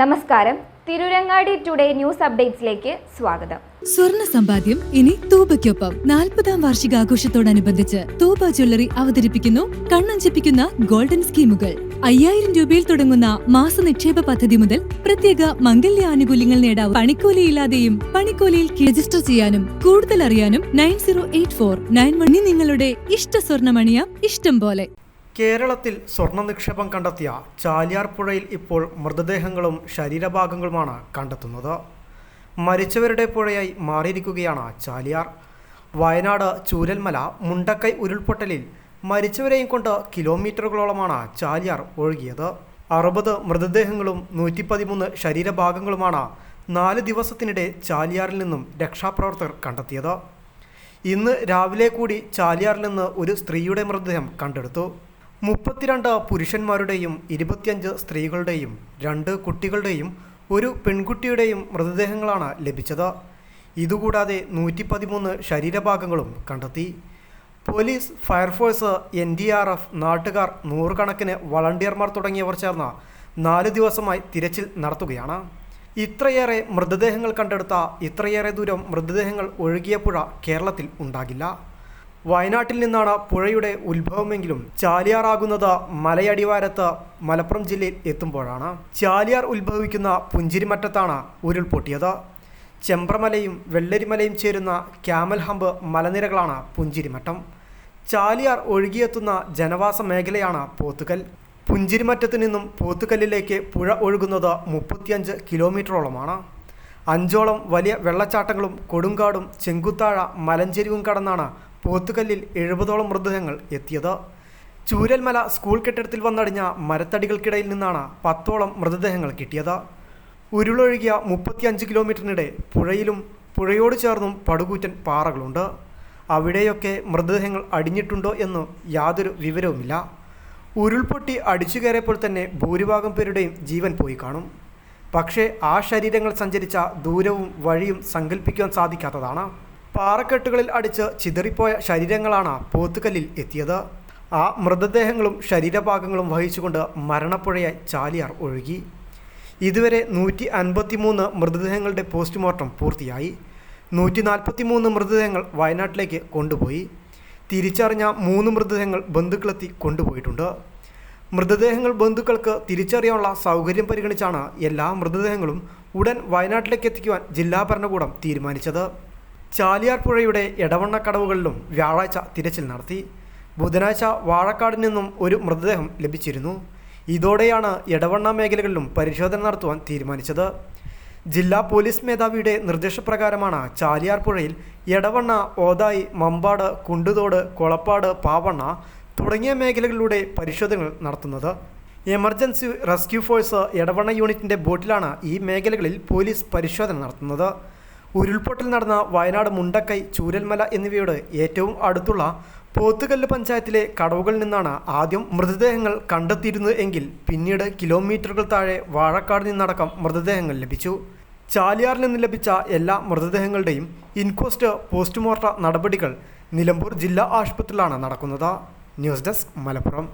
നമസ്കാരം. Tirurangadi today news അപ്ഡേറ്റ്സിലേക്ക് സ്വാഗതം. സ്വർണ സമ്പാദ്യം ഇനി തൂബയ്ക്കൊപ്പം. നാൽപ്പതാം വാർഷികാഘോഷത്തോടനുബന്ധിച്ച് തൂബ ജ്വല്ലറി അവതരിപ്പിക്കുന്നു കണ്ണഞ്ചിപ്പിക്കുന്ന ഗോൾഡൻ സ്കീമുകൾ. അയ്യായിരം രൂപയിൽ തുടങ്ങുന്ന മാസ നിക്ഷേപ പദ്ധതി മുതൽ പ്രത്യേക മംഗല്യ ആനുകൂല്യങ്ങൾ നേടാൻ പണിക്കൂലിയില്ലാതെയും പണിക്കൂലിയിൽ രജിസ്റ്റർ ചെയ്യാനും കൂടുതൽ അറിയാനും nine zero eight four nine വണ്ണി നിങ്ങളുടെ ഇഷ്ട സ്വർണമണിയാം ഇഷ്ടം പോലെ. കേരളത്തിൽ സ്വർണ നിക്ഷേപം കണ്ടെത്തിയ ചാലിയാർ പുഴയിൽ ഇപ്പോൾ മൃതദേഹങ്ങളും ശരീരഭാഗങ്ങളുമാണ് കണ്ടെത്തുന്നത്. മരിച്ചവരുടെ പുഴയായി മാറിയിരിക്കുകയാണ് ചാലിയാർ. വയനാട് ചൂരൽമല മുണ്ടക്കൈ ഉരുൾപൊട്ടലിൽ മരിച്ചവരെയും കൊണ്ട് കിലോമീറ്ററുകളോളമാണ് ചാലിയാർ ഒഴുകിയത്. അറുപത് മൃതദേഹങ്ങളും നൂറ്റി പതിമൂന്ന് ശരീരഭാഗങ്ങളുമാണ് നാല് ദിവസത്തിനിടെ ചാലിയാറിൽ നിന്നും രക്ഷാപ്രവർത്തകർ കണ്ടെത്തിയത്. ഇന്ന് രാവിലെ കൂടി ചാലിയാറിൽ നിന്ന് ഒരു സ്ത്രീയുടെ മൃതദേഹം കണ്ടെടുത്തു. മുപ്പത്തിരണ്ട് പുരുഷന്മാരുടെയും ഇരുപത്തിയഞ്ച് സ്ത്രീകളുടെയും രണ്ട് കുട്ടികളുടെയും ഒരു പെൺകുട്ടിയുടെയും മൃതദേഹങ്ങളാണ് ലഭിച്ചത്. ഇതുകൂടാതെ നൂറ്റി പതിമൂന്ന് ശരീരഭാഗങ്ങളും കണ്ടെത്തി. Police fire force N D R F നാട്ടുകാർ നൂറുകണക്കിന് വളണ്ടിയർമാർ തുടങ്ങിയവർ ചേർന്ന നാല് ദിവസമായി തിരച്ചിൽ നടത്തുകയാണ്. ഇത്രയേറെ മൃതദേഹങ്ങൾ കണ്ടെടുത്ത ഇത്രയേറെ ദൂരം മൃതദേഹങ്ങൾ ഒഴുകിയ പുഴ കേരളത്തിൽ ഉണ്ടാകില്ല. വയനാട്ടിൽ നിന്നാണ് പുഴയുടെ ഉത്ഭവമെങ്കിലും ചാലിയാറാകുന്നത് മലയടിവാരത്ത് മലപ്പുറം ജില്ലയിൽ എത്തുമ്പോഴാണ്. ചാലിയാർ ഉത്ഭവിക്കുന്ന പുഞ്ചിരിമറ്റത്താണ് ഉരുൾപൊട്ടിയത്. ചെമ്പ്രമലയും വെള്ളരിമലയും ചേരുന്ന ക്യാമൽ ഹമ്പ് മലനിരകളാണ് പുഞ്ചിരിമറ്റം ചാലിയാർ ഒഴുകിയെത്തുന്ന ജനവാസ മേഖലയാണ് പോത്തുകൽ. പുഞ്ചിരിമറ്റത്തു നിന്നും പോത്തുകല്ലിലേക്ക് പുഴ ഒഴുകുന്നത് മുപ്പത്തിയഞ്ച് കിലോമീറ്ററോളമാണ്. അഞ്ചോളം വലിയ വെള്ളച്ചാട്ടങ്ങളും കൊടുങ്കാടും ചെങ്കുത്താഴ മലഞ്ചെരിവും കടന്നാണ് പോത്തുകല്ലിൽ എഴുപതോളം മൃതദേഹങ്ങൾ എത്തിയത്. ചൂരൽമല സ്കൂൾ കെട്ടിടത്തിൽ വന്നടിഞ്ഞ മരത്തടികൾക്കിടയിൽ നിന്നാണ് പത്തോളം മൃതദേഹങ്ങൾ കിട്ടിയത്. ഉരുളൊഴുകിയ മുപ്പത്തിയഞ്ച് കിലോമീറ്ററിനിടെ പുഴയിലും പുഴയോട് ചേർന്നും പടുകൂറ്റൻ പാറകളുണ്ട്. അവിടെയൊക്കെ മൃതദേഹങ്ങൾ അടിഞ്ഞിട്ടുണ്ടോ എന്ന് യാതൊരു വിവരവുമില്ല. ഉരുൾപൊട്ടി അടിച്ചു കയറിയപ്പോൾ തന്നെ ഭൂരിഭാഗം പേരുടെയും ജീവൻ പോയി കാണും. പക്ഷേ ആ ശരീരങ്ങൾ സഞ്ചരിച്ച ദൂരവും വഴിയും സങ്കല്പിക്കുവാൻ സാധിക്കാത്തതാണ്. പാറക്കെട്ടുകളിൽ അടിച്ച് ചിതറിപ്പോയ ശരീരങ്ങളാണ് പോത്തുകല്ലിൽ എത്തിയത്. ആ മൃതദേഹങ്ങളും ശരീരഭാഗങ്ങളും വഹിച്ചുകൊണ്ട് മരണപ്പുഴയായി ചാലിയാർ ഒഴുകി. ഇതുവരെ നൂറ്റി അൻപത്തി മൂന്ന് മൃതദേഹങ്ങളുടെ പോസ്റ്റ്മോർട്ടം പൂർത്തിയായി. നൂറ്റി നാൽപ്പത്തി മൂന്ന് മൃതദേഹങ്ങൾ വയനാട്ടിലേക്ക് കൊണ്ടുപോയി. തിരിച്ചറിഞ്ഞ മൂന്ന് മൃതദേഹങ്ങൾ ബന്ധുക്കളെത്തി കൊണ്ടുപോയിട്ടുണ്ട്. മൃതദേഹങ്ങൾ ബന്ധുക്കൾക്ക് തിരിച്ചറിയാനുള്ള സൗകര്യം പരിഗണിച്ചാണ് എല്ലാ മൃതദേഹങ്ങളും ഉടൻ വയനാട്ടിലേക്ക് എത്തിക്കുവാൻ ജില്ലാ ഭരണകൂടം തീരുമാനിച്ചത്. ചാലിയാർ പുഴയുടെ എടവണ്ണക്കടവുകളിലും വ്യാഴാഴ്ച തിരച്ചിൽ നടത്തി. ബുധനാഴ്ച വാഴക്കാട് നിന്നും ഒരു മൃതദേഹം ലഭിച്ചിരുന്നു. ഇതോടെയാണ് ഇടവണ്ണ മേഖലകളിലും പരിശോധന നടത്തുവാൻ തീരുമാനിച്ചത്. ജില്ലാ പോലീസ് മേധാവിയുടെ നിർദ്ദേശപ്രകാരമാണ് ചാലിയാർ പുഴയിൽ എടവണ്ണ ഓതായി മമ്പാട് കുണ്ടുതോട് കൊളപ്പാട് പാവണ്ണ തുടങ്ങിയ മേഖലകളിലൂടെ പരിശോധനകൾ നടത്തുന്നത്. എമർജൻസി റെസ്ക്യൂ ഫോഴ്സ് എടവണ്ണ യൂണിറ്റിന്റെ ബോട്ടിലാണ് ഈ മേഖലകളിൽ പോലീസ് പരിശോധന നടത്തുന്നത്. ഉരുൾപൊട്ടൽ നടന്ന വയനാട് മുണ്ടക്കൈ ചൂരൽമല എന്നിവയോട് ഏറ്റവും അടുത്തുള്ള പോത്തുകല്ല് പഞ്ചായത്തിലെ കടവുകളിൽ നിന്നാണ് ആദ്യം മൃതദേഹങ്ങൾ കണ്ടെത്തിയിരുന്നത് എങ്കിൽ പിന്നീട് കിലോമീറ്ററുകൾ താഴെ വാഴക്കാട് നിന്നടക്കം മൃതദേഹങ്ങൾ ലഭിച്ചു. ചാലിയാറിൽ നിന്ന് ലഭിച്ച എല്ലാ മൃതദേഹങ്ങളുടെയും ഇൻക്വസ്റ്റ് പോസ്റ്റ്മോർട്ടം നടപടികൾ നിലമ്പൂർ ജില്ലാ ആശുപത്രിയിലാണ് നടക്കുന്നത്. News desk Malappuram.